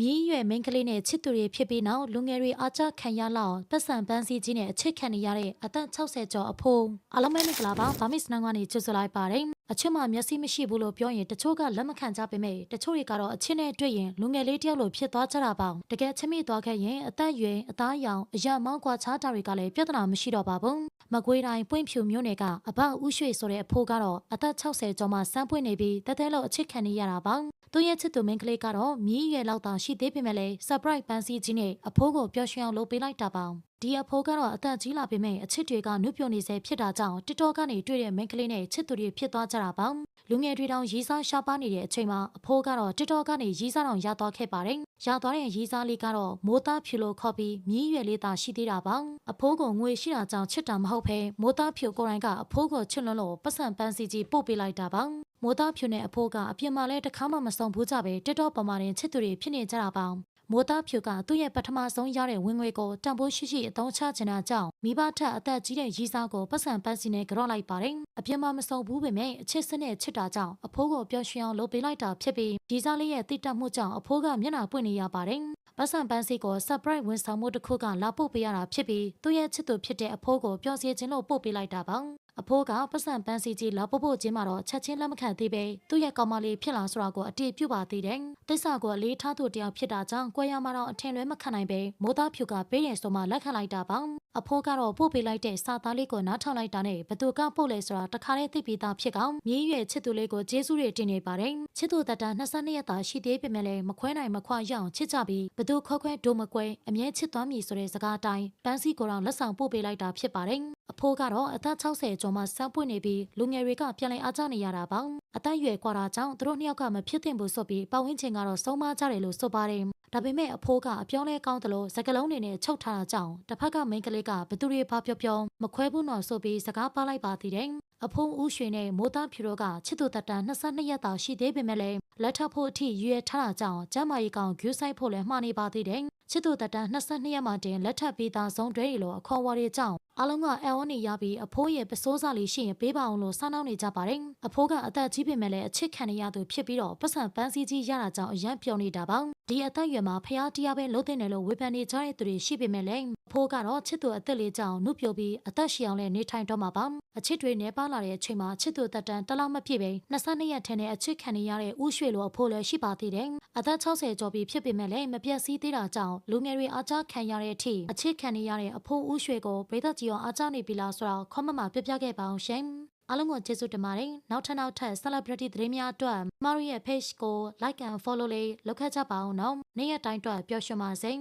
မြည်ရွယ်မိန်းကလေးနဲ့ချစ်သူတွေဖြစ်ပြီးနောက်လူငယ်တွေအားကျခံရလောက်ပတ်စံပန်းစည်းကြီးနဲ့အချစ်ခံနေရတဲ့အသက်60ကျော်အဖိုးအားလုံးပဲမင်္ဂလာပါဗာမစ်နန်ကနေကြိုဆိုလိုက်ပါတယ်အချစ်မှမျက်စိမရှိဘူးလို့ပြောရင်တချို့ကလက်မခံကြပေမဲ့တချို့တွေကတော့အချစ်နဲ့တွေ့ရင်လူငယ်လေးတယောက်လိုဖြစ်သွားကြတာပေါ့တကယ်ချစ်မိသွားခဲ့ရင်အသက်အရွယ်အသားအရောင်အရာမောင်းကွာခြားတာတွေကလည်းပြဿနာမရှိတော့ပါဘူးမကွေးတိုင်းပွင့်ဖြူမြို့နယ်ကအဘဦးရွှေဆိုတဲ့အဖိုးကတော့အသက်60ကျော်မှစမ်းပွင့်နေပြီးတသက်လုံးအချစ်ခံနေရတာပေါ့ သူရဲ့ချစ်သူမင်းကလေးကတော့မြည်ရွယ်လောက်သာရှိသေးပေမဲ့လည်း surprise ပန်းစည်းကြီးနဲ့အဖိုးကိုပျော်ရွှင်အောင်လုပ်ပေးလိုက်တာပေါ့ဒီအဖိုးကတော့အသက်ကြီးလာပေမဲ့အချစ်တွေကနုပြိုနေစေဖြစ်တာကြောင့် TikTok ကနေတွေ့တဲ့မင်းကလေးနဲ့ချစ်သူတွေဖြစ်သွားကြတာပေါ့လူငယ်တွေတောင်ရီးစားရှားပါနေတဲ့အချိန်မှာအဖိုးကတော့ TikTok ကနေရီးစားတောင်ရသွားခဲ့ပါတယ်ရသွားတဲ့ရီးစားလေးကတော့မိုးသားဖြူလို့ခေါ်ပြီးမြည်ရွယ်လေးသာရှိသေးတာပေါ့အဖိုးကငွေရှိတာကြောင့်ချစ်တာမဟုတ်ဘဲမိုးသားဖြူကိုယ်တိုင်ကအဖိုးကိုချစ်လွန်းလို့ပတ်စံပန်းစည်းကြီးပို့ပေးလိုက်တာပေါ့ မိုးသားဖြူနဲ့အဖိုးကအပြင်မှာလဲတစ်ခါမှမဆုံးဘူးကြပဲ TikTok ပေါ်မှာတင်ချစ်သူတွေဖြစ်နေကြတာပေါ့မိုးသားဖြူကသူ့ရဲ့ပထမဆုံးရတဲ့ဝင်ငွေကိုတန်ဖိုးရှိရှိအသုံးချချင်တာကြောင့်မိဘထက်အသက်ကြီးတဲ့ရီးစားကိုပတ်စံပန်းစီနဲ့ကြော့လိုက်ပါတယ်။အပြင်မှာမဆုံးဘူးပေမဲ့အချစ်စနဲ့ချစ်တာကြောင့်အဖိုးကိုပျော်ရွှင်အောင်လုပ်ပေးလိုက်တာဖြစ်ပြီးရီးစားလေးရဲ့တိတက်မှုကြောင့်အဖိုးကမျက်နှာပွင့်နေရပါတယ်။ပတ်စံပန်းစီကို surprise ဝန်ဆောင်မှုတစ်ခုကလာပို့ပေးရတာဖြစ်ပြီးသူ့ရဲ့ချစ်သူဖြစ်တဲ့အဖိုးကိုပျော်စေခြင်းလို့ပို့ပေးလိုက်တာပါ။ အဖိုးကပတ်စံပန်းစီကြီးလာပို့ဖို့ချင်းမှာတော့ချက်ချင်းလက်မခံသေးပဲသူ့ရဲ့ကောင်မလေးဖြစ်လာဆိုတာကိုအတိပြုပါသေးတယ်။တိစ္ဆာကိုအလေးထားသူတယောက်ဖြစ်တာကြောင့်ကွဲရမှာတော့အထင်လွဲမခံနိုင်ပဲမိုးသားဖြူကပေးရင်ဆိုမှလက်ခံလိုက်တာပါ။ အဖိုးကတော့ပို့ပေးလိုက်တဲ့စာသားလေးကိုနားထောင်လိုက်တာနဲ့ဘသူကပို့လဲဆိုတာတခါလေးသိပြီးသားဖြစ်ကောင်မြင်းရွယ်ချစ်သူလေးကိုကျေးဇူးတွေတင်နေပါတယ်။ချစ်သူတတ22ရက်သာရှိသေးပေမဲ့လည်းမခွဲနိုင်မခွရအောင်ချစ်ကြပြီးဘသူခွဲခွဲဒိုမကွဲအမြဲချစ်သွားမည်ဆိုတဲ့စကားအတိုင်းပန်းစီကိုတော့လက်ဆောင်ပို့ပေးလိုက်တာဖြစ်ပါတယ်။အဖိုးကတော့အသက်60ကျော်မှစမ်းပွင့်နေပြီးလူငယ်တွေကပြန်လည်အားကျနေရတာပေါ့အသက်အရွယ်ကွာတာကြောင့်သူတို့နှစ်ယောက်ကမဖြစ်သင့်ဘူးဆိုပြီးပတ်ဝန်းကျင်ကတော့ဆုံးမကြတယ်လို့ဆိုပါတယ် ဒါပေမဲ့အဖိုးကအပြောင်းလဲကောင်းတယ်လို့စကလုံးနေနဲ့ချုပ်ထားတာကြောင့်တစ်ဖက်ကမိန်းကလေးကဘသူတွေဘာပြောပြောမခွဲဘူးတော့ဆိုပြီးစကားပါလိုက်ပါသေးတယ်အဖိုးဦးရွှေနဲ့မိုးသားဖြူတို့ကချစ်သူတတန်22ရက်တာရှိသေးပေမဲ့လည်းလက်ထပ်ဖို့အထိရွေထားတာကြောင့်ကျမ်းမာရေးကောင်ဂူးဆိုင်ဖို့လည်းမှားနေပါသေးတယ် ချစ်သူတတန်22ရက်မှတင်လက်ထပ်ပြီးသားဆုံးတွဲရီလိုအခေါ်ဝါတွေကြောင့်အားလုံးကအဝန်းနေရပြီးအဖိုးရဲ့ပစိုးစားလေးရှိရင်ပေးပါအောင်လို့ဆောင်းနှောင်းနေကြပါတယ်အဖိုးကအသက်ကြီးပေမဲ့လည်းအချစ်ခံရသူဖြစ်ပြီးတော့ပတ်စံပန်းစည်းကြီးရတာကြောင့်အရန်ပြုံနေတာပါဒီအသက်အရွယ်မှာဖျားတရားပဲလုံးတဲ့တယ်လို့ဝေဖန်နေကြတဲ့သူတွေရှိပေမဲ့လည်းအဖိုးကတော့ချစ်သူအသက်လေးကြောင့်နှုတ်ပြပြီးအသက်ရှည်အောင်လည်းနေထိုင်တော့မှာပါအချစ်တွေနေပါလာတဲ့အချိန်မှာချစ်သူတက်တန်တလောက်မပြည့်ပဲ22ရက်ထဲနဲ့အချစ်ခံရတဲ့ဥရွှေလိုအဖိုးလည်းရှိပါသေးတယ်အသက်60ကျော်ပြီဖြစ်ပေမဲ့လည်းမပြတ်စည်းသေးတာကြောင့်လူငယ်တွေအားကျခံရတဲ့အထိအချစ်ခံရတဲ့အဖိုးဥရွှေကိုဗေဒကြီးရောအားကျနေပြီလားဆိုတော့ခေါမမပြပြခဲ့ပါအောင်ရှင်အားလုံးကိုကျေးဇူးတင်ပါတယ်နောက်ထပ်နောက်ထပ် celebrity သတင်းများအတွက်မရီရဲ့ page ကို like and follow လေးလုပ်ခဲ့ကြပါအောင်နော်နေ့ရက်တိုင်းအတွက်ပျော်ရွှင်ပါစေ